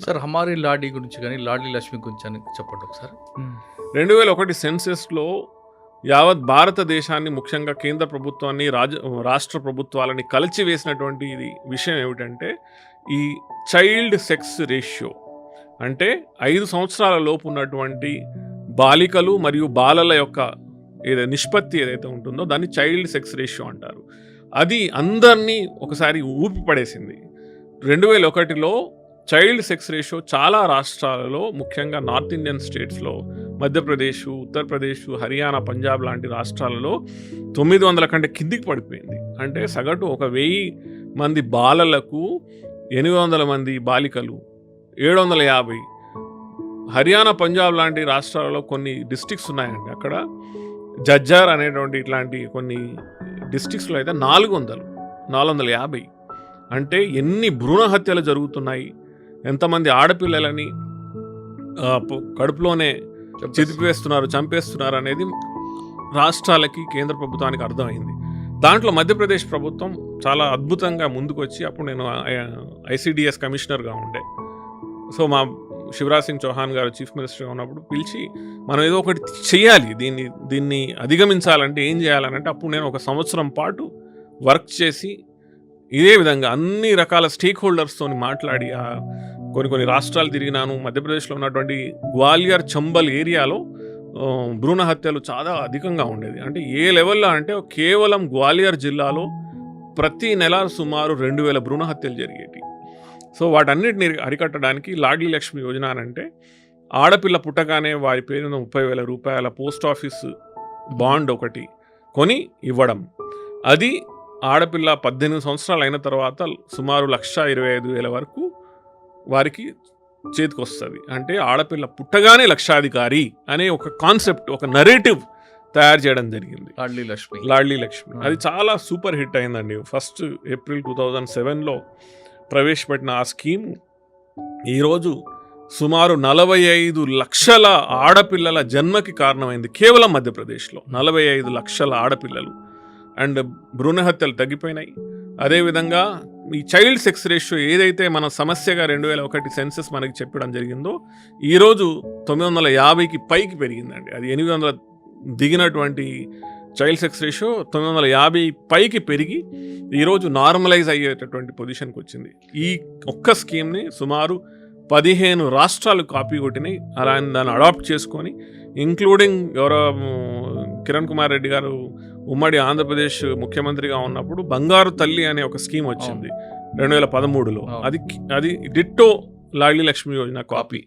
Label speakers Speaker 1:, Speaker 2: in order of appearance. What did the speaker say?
Speaker 1: Sir హమారీ లాడీ గురించి కానీ లాడీ లక్ష్మి గురించి అని చెప్పండి ఒకసారి.
Speaker 2: రెండు వేల ఒకటి సెన్సెస్లో యావత్ భారతదేశాన్ని ముఖ్యంగా కేంద్ర ప్రభుత్వాన్ని రాజ రాష్ట్ర ప్రభుత్వాలని కలిచివేసినటువంటి ఇది విషయం ఏమిటంటే ఈ చైల్డ్ సెక్స్ రేషియో. అంటే ఐదు సంవత్సరాల లోపు ఉన్నటువంటి బాలికలు మరియు బాలల యొక్క ఏదైతే నిష్పత్తి ఏదైతే ఉంటుందో దాన్ని చైల్డ్ సెక్స్ రేషియో అంటారు. అది అందరినీ ఒకసారి ఊపి పడేసింది రెండు వేల ఒకటిలో చైల్డ్ సెక్స్ రేషియో చాలా రాష్ట్రాలలో ముఖ్యంగా నార్త్ ఇండియన్ స్టేట్స్లో మధ్యప్రదేశ్ ఉత్తరప్రదేశ్ హర్యానా పంజాబ్ లాంటి రాష్ట్రాలలో తొమ్మిది వందల కంటే కిందికి పడిపోయింది. అంటే సగటు ఒక వెయ్యి మంది బాలలకు ఎనిమిది వందల మంది బాలికలు ఏడు వందల యాభై హర్యానా పంజాబ్ లాంటి రాష్ట్రాలలో కొన్ని డిస్ట్రిక్ట్స్ ఉన్నాయండి. అక్కడ జజ్జార్ అనేటువంటి ఇట్లాంటి కొన్ని డిస్ట్రిక్ట్స్లో అయితే నాలుగు వందలు నాలుగు వందల యాభై. అంటే ఎన్ని భ్రూణ హత్యలు జరుగుతున్నాయి ఎంతమంది ఆడపిల్లలని కడుపులోనే చిదిపివేస్తున్నారు చంపేస్తున్నారు అనేది రాష్ట్రాలకి కేంద్ర ప్రభుత్వానికి అర్థమైంది. దాంట్లో మధ్యప్రదేశ్ ప్రభుత్వం చాలా అద్భుతంగా ముందుకొచ్చి అప్పుడు నేను ఐసిడిఎస్ కమిషనర్గా ఉండే. సో మా శివరాజ్ సింగ్ చౌహాన్ గారు చీఫ్ మినిస్టర్గా ఉన్నప్పుడు పిలిచి మనం ఏదో ఒకటి చేయాలి దీన్ని దీన్ని అధిగమించాలంటే ఏం చేయాలనంటే అప్పుడు నేను ఒక సంవత్సరం పాటు వర్క్ చేసి ఇదే విధంగా అన్ని రకాల స్టేక్ హోల్డర్స్తో మాట్లాడి కొన్ని కొన్ని రాష్ట్రాలు తిరిగినాను మధ్యప్రదేశ్లో ఉన్నటువంటి గ్వాలియర్ చంబల్ ఏరియాలో భ్రూణ హత్యలు చాలా అధికంగా ఉండేది. అంటే ఏ లెవెల్లో అంటే కేవలం గ్వాలియర్ జిల్లాలో ప్రతి నెల సుమారు రెండు వేల భ్రూణ హత్యలు జరిగేవి సో వాటన్నిటిని అరికట్టడానికి లాడ్లీ లక్ష్మి యోజన అంటే ఆడపిల్ల పుట్టగానే వారి పేరున ముప్పై వేల రూపాయల పోస్ట్ ఆఫీస్ బాండ్ ఒకటి కొని ఇవ్వడం. అది ఆడపిల్ల పద్దెనిమిది సంవత్సరాలు అయిన తర్వాత సుమారు లక్ష ఇరవై ఐదు వేల వరకు వారికి చేతికి వస్తుంది అంటే ఆడపిల్ల పుట్టగానే లక్షాధికారి అనే ఒక కాన్సెప్ట్ ఒక నరేటివ్ తయారు చేయడం జరిగింది.
Speaker 1: లాడ్లీ లక్ష్మి.
Speaker 2: లాడ్లీ లక్ష్మి. అది చాలా సూపర్ హిట్ అయిందండి. ఫస్ట్ ఏప్రిల్ టూ థౌజండ్ సెవెన్లో ప్రవేశపెట్టిన ఆ స్కీమ్ ఈరోజు సుమారు నలభై ఐదు లక్షల ఆడపిల్లల జన్మకి కారణమైంది కేవలం మధ్యప్రదేశ్లో. నలభై ఐదు లక్షల ఆడపిల్లలు అండ్ భ్రూణ హత్యలు తగ్గిపోయినాయి. అదేవిధంగా ఈ చైల్డ్ సెక్స్ రేషియో ఏదైతే మన సమస్యగా రెండు వేల ఒకటి సెన్సెస్ మనకి చెప్పడం జరిగిందో ఈరోజు తొమ్మిది వందల యాభైకి పైకి పెరిగిందండి. అది ఎనిమిది వందల దిగినటువంటి చైల్డ్ సెక్స్ రేషియో తొమ్మిది వందల యాభై పైకి పెరిగి ఈరోజు నార్మలైజ్ అయ్యేటటువంటి పొజిషన్కి వచ్చింది. ఈ ఒక్క స్కీమ్ని సుమారు పదిహేను రాష్ట్రాలు కాపీ కొట్టినాయి. అలా దాన్ని అడాప్ట్ చేసుకొని ఇంక్లూడింగ్ ఎవరో కిరణ్ కుమార్ రెడ్డి గారు ఉమ్మడి ఆంధ్రప్రదేశ్ ముఖ్యమంత్రిగా ఉన్నప్పుడు బంగారు తల్లి అనే ఒక స్కీమ్ వచ్చింది. రెండు వేల పదమూడులో. అది అది డిట్టో లాడ్లీ లక్ష్మి యోజన కాపీ.